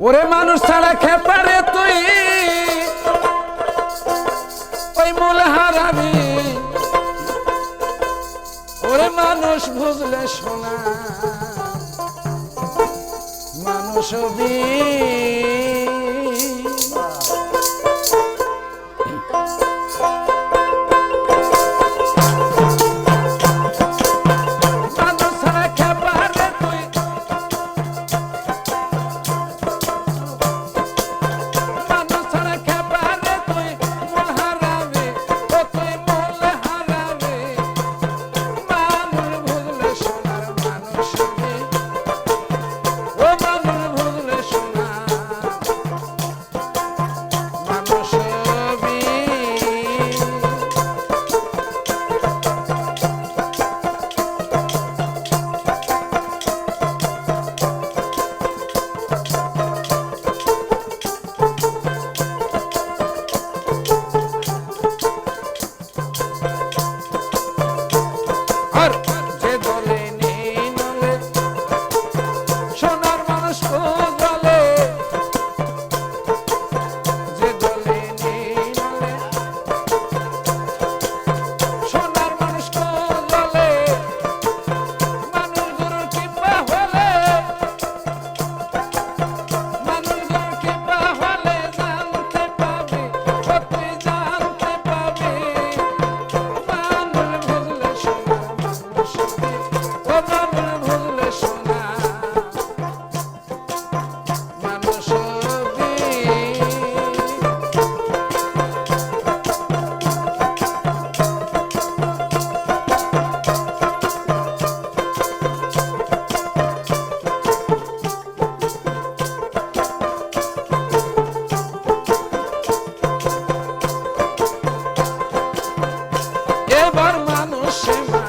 ওরে মানুষ ছাড়া খেপারে তুই। ওই মূল হারাবি ওরে মানুষ বুঝলে শোনা। মানুষ বি Thank you.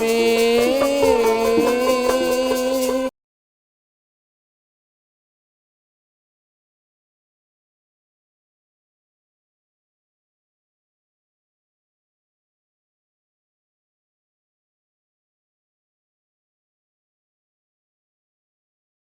me.